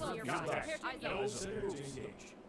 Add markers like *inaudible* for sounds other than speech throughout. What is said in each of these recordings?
Contact. No synergy engaged.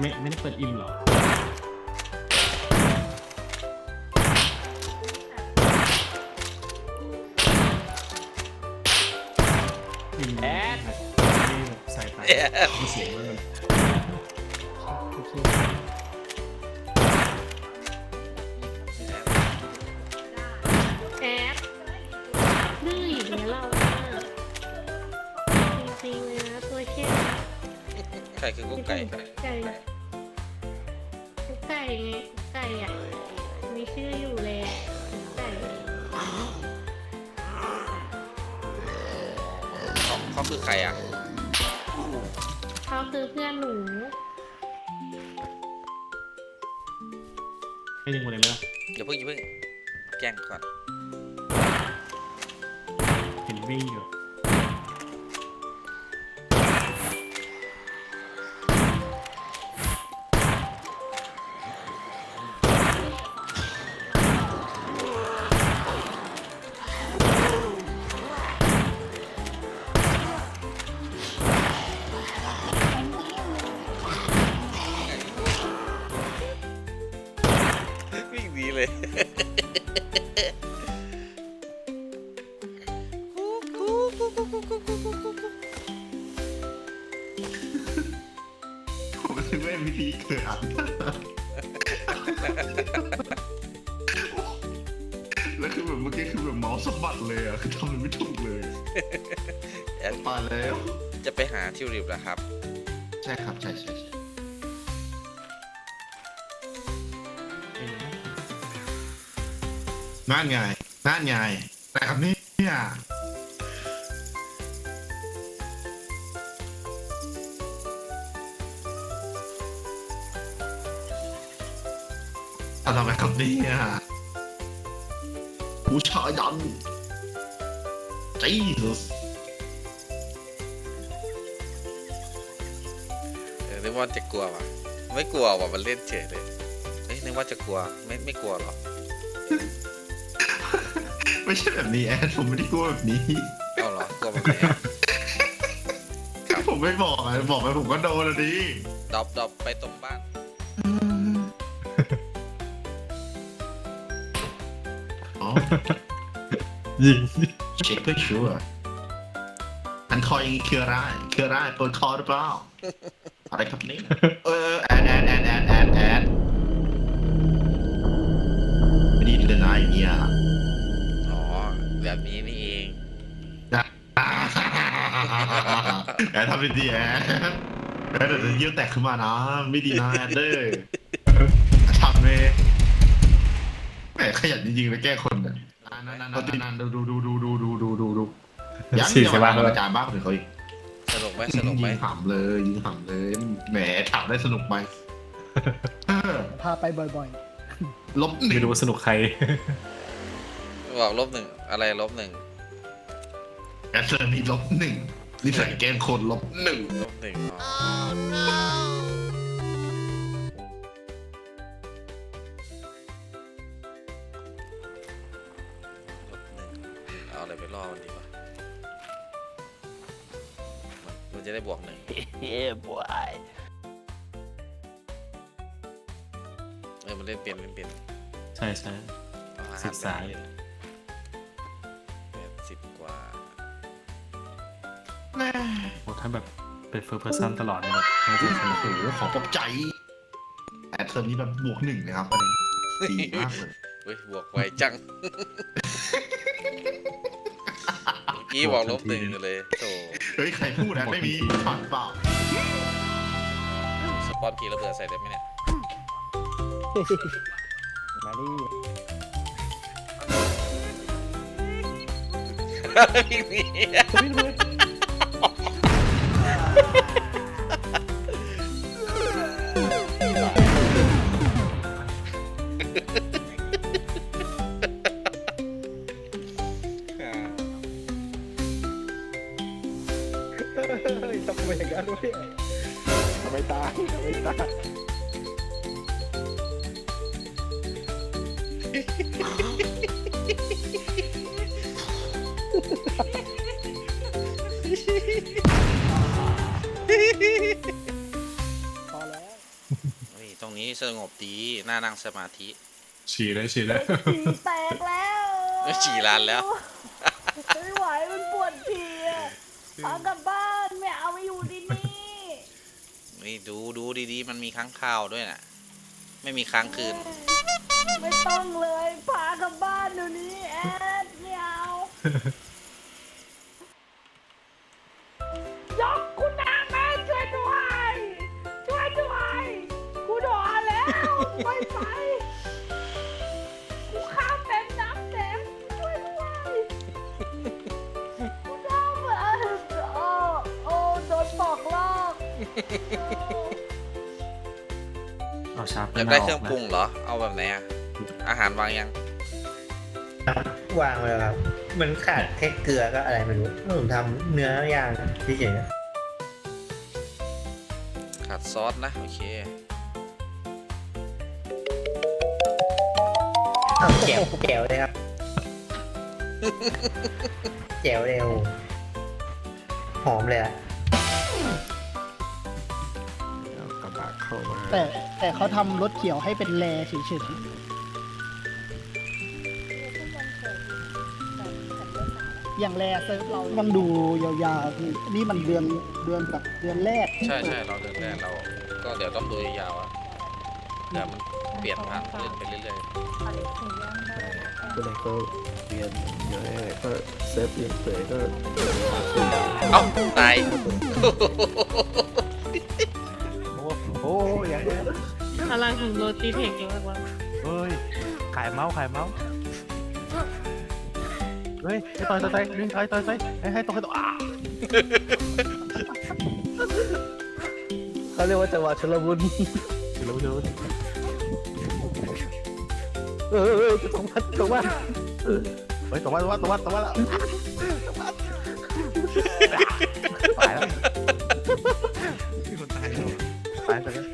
ไม่ไม่ได้เปิดอิมเหรอ อิมแอดใส่ตาเสียงมัน ใครคือกุ๊กไก่ไก่กุ๊กไก่ไงกุ๊กไก่อะมีชื่ออยู่เลยกุ๊กไก่เขาเขาคือใครอะเขาคือเพื่อนหนูให้ดึงหมดเลยไหมล่ะอย่าเพิ่งอย่าเพิ่งแกล้งก่อน ผมคิดว่าวิธีเกิดอันแล้วคือแบบเมื่อกี้คือแบบเมาส์สะบัดเลยอะคือทำอะไรไม่ถูกเลยแอดมาแล้ว จะไปหาทิวลิปนะครับ ใช่ครับ ใช่ใช่ใช่นั่นไงนั่นไงแต่ครับเนี่ย อะไรครับเนี่ยผู้ชายยัน Jesus เออนึกว่าจะกลัวว่ะ ไม่กลัวว่ะมันเล่นเฉยเลยเอ้ยนึกว่าจะกลัวไม่ไม่กลัวหรอกไม่ใช่แบบนี้แอดผมไม่ได้กลัวแบบนี้เอาเหรอกลัวแบบไหนอะผมไม่บอกอะบอกไปผมก็โดนแล้วดิดรอปดรอปไปตรงบ้าน ยิงเช็คเพื่อชัวร์อันทอยยังคือร้ายคือร้ายเปิดคอหรือเปล่าอะไรครับนี่เออแอนแอนแอนแอนแอนแอนไม่ดีเดินอะไอย่างเนี้ยอ๋อ แบบนี้นี่เองแอนทำเป็ดีแอนแอนเดี๋ยวจะเยี่แตกขึ้นมานะ ไม่ดีนะแอนเด้อทำเลยแหมขยันจริงๆไปแก้คน อะนั่นนั่นนั่นนั่นดูดูดูดูดูดูดูดูดูยังสี่ยังใช่ปะมาอาจารย์บ้าคนอื่นเขาอีกสนุกไหมสนุกไหมยิงหำเลยยิงหำเลยแหมถามได้สนุกไหมเออพาไปบ่อยลบหนึ่ไม่งรู้ว่าสนุกใคร บอกลบหนึ่งอะไรลบหนึ่งแอนเซอร์นี่ลบหนึ่งนิสัยแกล้งคนลบหนึ่งลบหนึ่งอ๋อล จะได้บวกหนึ่ง Yeah, boy. เออมันเล่นเป็นเล่นเป็นใช่ใช่ เอาอาหารศึกษา ไปเล่นแปดสิบกว่าแม่โอ้ถ้าแบบเป็นเฟิร์สเพอร์ซันตลอดเนี่ยแบบน่าจะสนุกโอ้โหขอปลอบใจแอนเซอร์นี่แบบบวกหนึ่งนะครับอันนี้ดีมากเลยเฮ้ยบวกไวจังเมื่อ กี้บอกลบหนึ่งอยู่เลยโธ่เฮ้ย ใครพูดนะไม่มีผ่านเปล่าสปอนขี่ระเบิดใส่ได้ไหมเนี่ย มาดิวิ่ง อย่างนั้นวะเนี่ยทำไมตายทำไมตายพอแล้วเฮ้ยตรงนี้สงบดีน่านั่งสมาธิ ฉี่เลยฉี่เลยฉี่แตกแล้วเอ้ยฉี่ลานแล้ว ไม่ไหวมันปวดฉี่อะเอากลับบ้านไม่เอาไปอยู่ที่นี่ นี่ดูดูดีๆ มันมีค้างคาวด้วยน่ะไม่มีค้างคืน ไม่ต้องเลยพากลับบ้านเดี๋ยวนี้แอดไม่เอายกคุณนางแม่ช่วยด้วยช่วยด้วยกูโดนแล้วไม่ไป เอาชาร์ปอยากได้เครื่องปรุงเหรอ เอาแบบไหนอะอาหารวางยัง วางไว้แล้วครับมันขาดแค่เกลือก็อะไรไม่รู้ผมทำเนื้อย่างเฉยขาดซอสนะ โอเคๆเอาแจวแจวเลยครับ แจวเร็ว หอมเลยอะ แต่แต่เขาทำรถเขียวให้เป็นแลเฉยๆอย่างแลเซิร์ฟเรามันดูยาวๆพี่นี่มันเดือนเดือนกับเดือนแรกใช่ใช่เราเดินแรกเรา ก็เดี๋ยวต้องดูยาวๆอะเดี๋ยวมันเปลี่ยนผ่านเล่นไปเรื่อยคนไหนก็เรียนเดี๋ยวไหนก็เซิร์ฟเรียนเผยก็ ๆเอ้าตายโอ้ยอย่างงของโรตีเทคเยอะกว่เฮ้ย ขายเมาส์ขายเมาส์เฮ้ยไอ้ต่อยต่อยต่ยดึงต่อยต่อยต่ให้ให้ตกให้ตกอ่าเขาเรียกว่าจังหวะชลบุญเดี๋ยวเวเราเออเออตรงวัดตรงวัดเฮ้ยตรงวัดตรงวัดตรงวัดตรงวัดแล้วตายแล้ว ตายแล้ว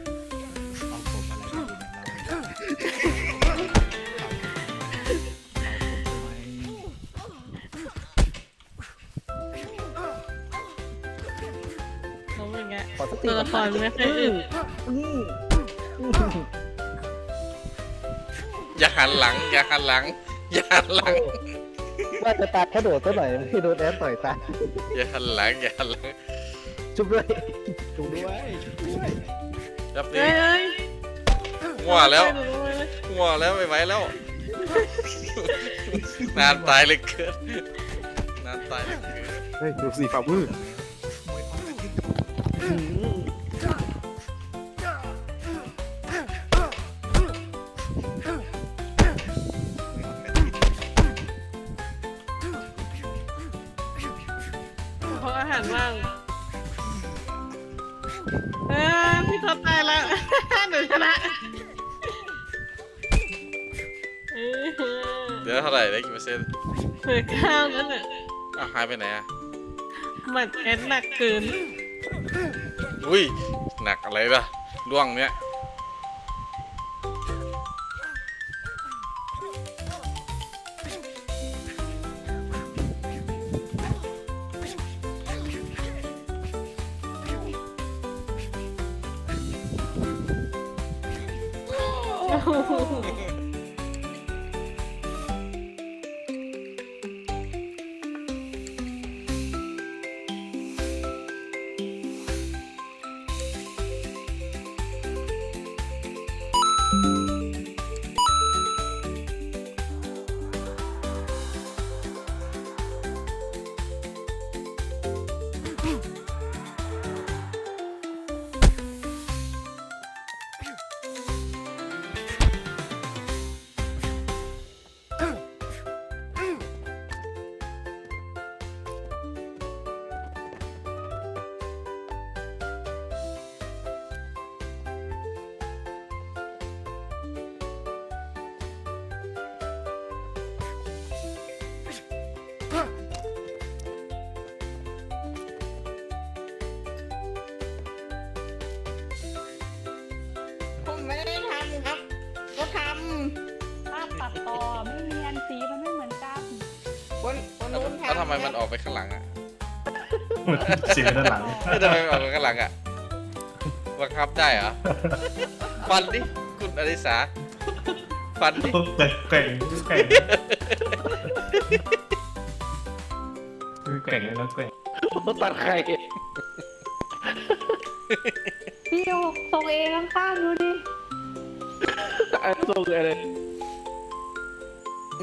เขาอย่างเงี้ยขอสักทีตัวละครไม่ค่อยอึดอย่าหันหลัง อย่าหันหลัง อย่าหันหลัง ว่าจะตายแค่โดดซะหน่อยไม่โดนแอดต่อยตายอย่าหันหลัง อย่าหันหลัง จุบด้วยจุบด้วย รับเฮ้นี้ยเฮ้ยงัวแล้วหนูรู้เลยงัวแล้วไม่ไหวแล้ว นานตายเหลยเกินนานตายเหลยเกินเฮ้ยดูสีฝ่ามือขออาหารบ้าง อพี่ท็อปตายแล้ว หนูชนะเออเดี๋ยวเท่าไหร่ได้กี่เปอร์เซ็นต์เหลือข้าวนั่นแหละอ้าวหายไปไหนอะหมัดแอนหนักเกิน อุ้ยหนักอะไรล่ะล่วงเนี้ย 哼 *laughs* 哼 แล้วทำไมมันออกไปข้างหลังอะเสียงด้านหลังเอ้ยทำไมมันออกไปข้างหลังอะบังคับได้เหรอฟันดิคุณอริสาฟันดิแกว่งแกว่งแกว่งแล้วแกว่งตัดไข่พี่โยกส่งเองข้างๆดูดิไอ้ส่งอะไร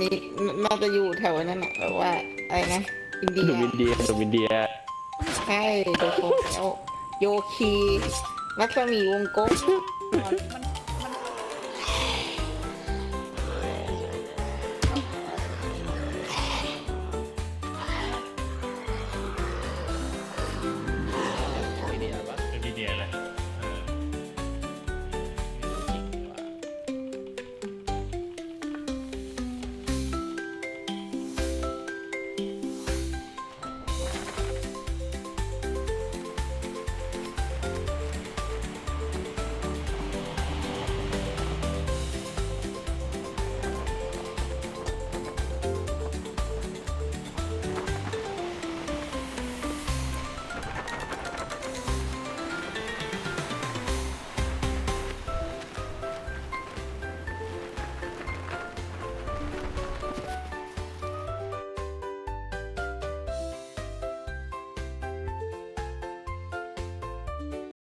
นี่น่าจะอยู่แถวนั้นน่ะแบบว่า อะไรนะอินเดีหนุ่ยมอินเดียหนุ่มอินเดียใช่โดโคแล้วโยคีรัศมีวงกบมัน